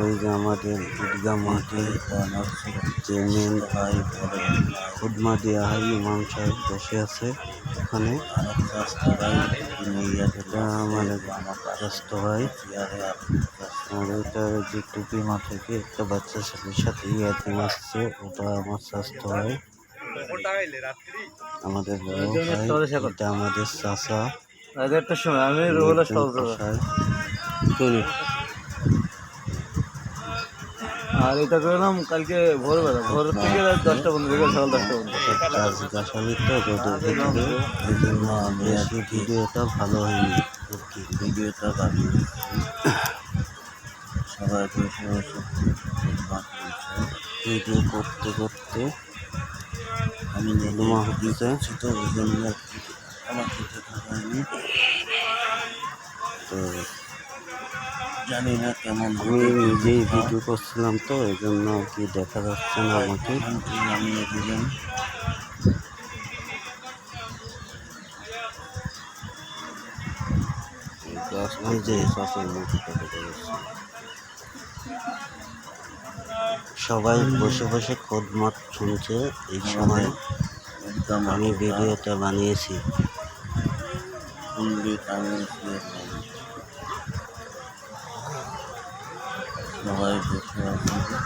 ওই যে আমাদের ঈদগাহ মাঠে যে মেন ভাই খুদমা দেওয়া হয় ইমাম সাহেব বসে আছে ওখানে। এটা আমার স্বাস্থ্য ভাই। আর ওটা যে টুপি মাথাকে একটা বাচ্চা ছেলের সাথে ইয়াতিম আসছে ওটা আমার স্বাস্থ্য ভাই। আমাদের বড় ভাই এটা আমাদের চাষা আমি রোহলা সহজ আর এটা করলাম কালকে ভোরবেলা। ভোর থেকে দশটা পর্যন্ত, বিকেল সকাল দশটা বেশি ভিডিওটা ভালো হয়নি। ভিডিওটা ভালো ভিডিও করতে করতে আমি নীলমা হচ্ছে তো ওই জন্য দেখা হয়নি তো জানি না কেমন আমি নিজেই ভিডিও করছিলাম তো এই জন্য কি দেখা যাচ্ছে না আমাকে। আমি একজন ওই যে সসের মুখটা দেখা যাচ্ছে সবাই বসে বসে খোদমত শুনছে এই সময় একদম আমি ভিডিওটা বানিয়েছি। সবাই দেখে আপনাকে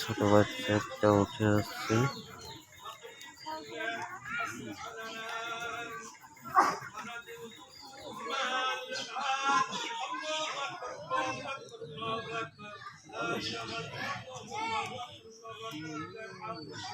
ছোট বাচ্চা একটা উঠে আসছে।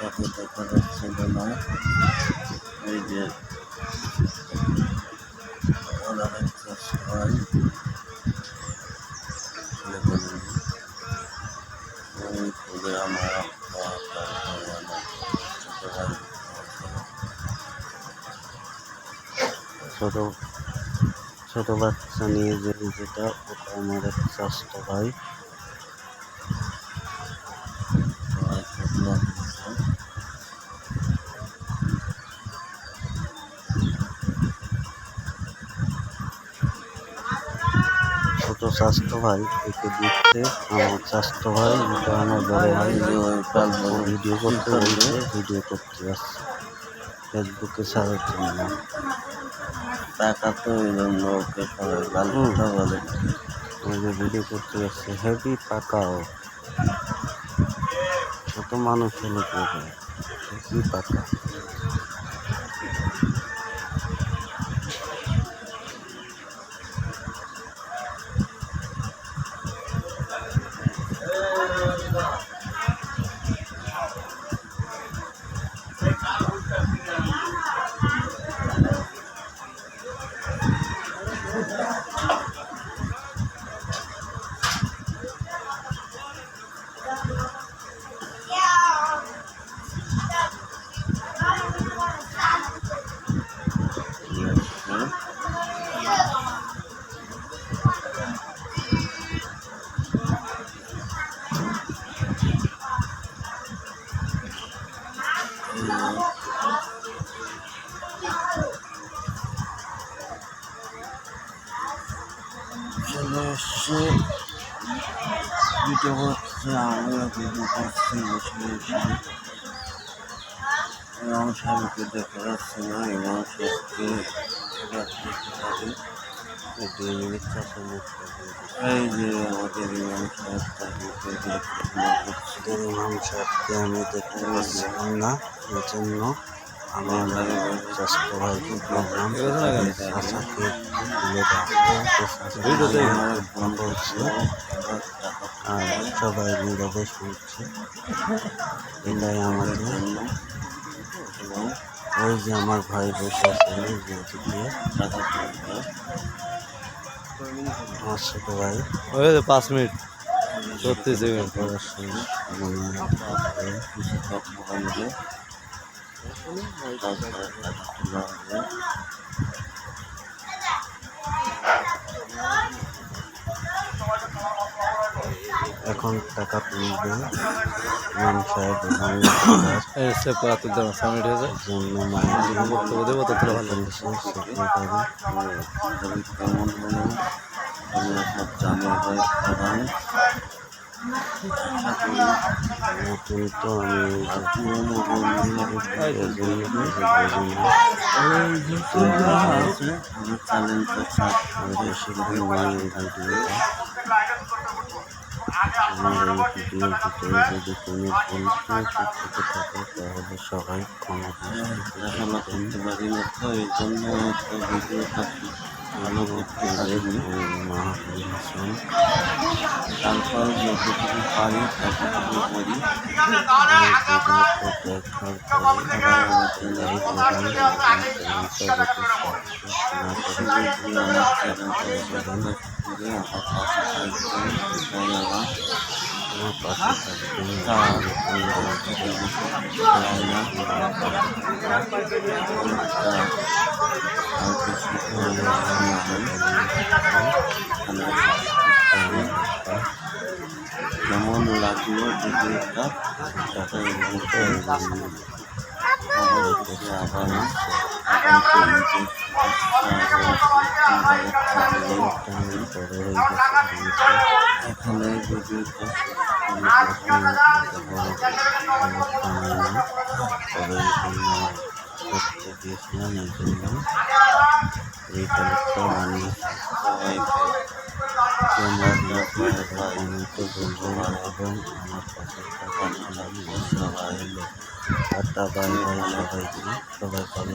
চাচাকে দেখা যাচ্ছিল না। এই যে আমার ছোট ছোট বাচ্চা নিয়ে যে যেটা, ওটা আমার এক স্বাস্থ্য ভাই স্বাস্থ্য ভাই একে দিচ্ছে আমার স্বাস্থ্য ভাই এটা আমার বড় ভাই। ভিডিও করতে বলছে ভিডিও করতে যাচ্ছে ফেসবুকে ছাড়ার জন্য টাকা তো ওই জন্য ওকে গালটা বলে। ওই যে ভিডিও করতে যাচ্ছে হেভি পাকাও। ছোট মানুষ হলে কি হেভি পাকা। 유튜브 수상 올려드리고 버스팅하시는 영상을 그때 받았으나 영상을 받았으니 그들이 있었으니 아이들이 어디를 영상했다고 그들이 영상했다며 듣고 있었나? 요즘 너? আমার চাষকে ভাইকে বললাম চাষাকে তুলে ভিডিওতে- ফোন করছে। আর সবাই নীরবে শুনছে এটাই আমাদের। ওই যে আমার ভাই বসে আছে ওই যে আমার ছোট ভাই। ওই পাঁচ মিনিট। ছত্রিশ সেকেন্ড পড়াশোনা এখন টাকা তুলবে। ইমাম সাহেব এবং এই সে কত দাম ছ জন্য মায়ের বক্তব্য দেবো তত ভালো কেমন আমরা সব জানি এবং নতুন তো আমি যদি কোনো ভুল থাকে তাহলে সবাই ক্ষমা করতে পারি না তো এই জন্য তো ভিডিওটা ভালো করতে পারিনি মাহাবুল হাসান। তারপর যতটুকু পারি ততটুকু করে। আমার পাশে থাকবেন কেমন লাগল ভিডিওটা টাকা আবার এখানে ভিডিওটা করতে দিয়েছিলাম এই জন্য এই তালিকা বানিয়ে সবাইকে তোমরা কমেন্টে বলবেন এবং আমার পাশে থাকার জন্য সবাই টাটা বাই বাই সবাইকে সবাই ভালো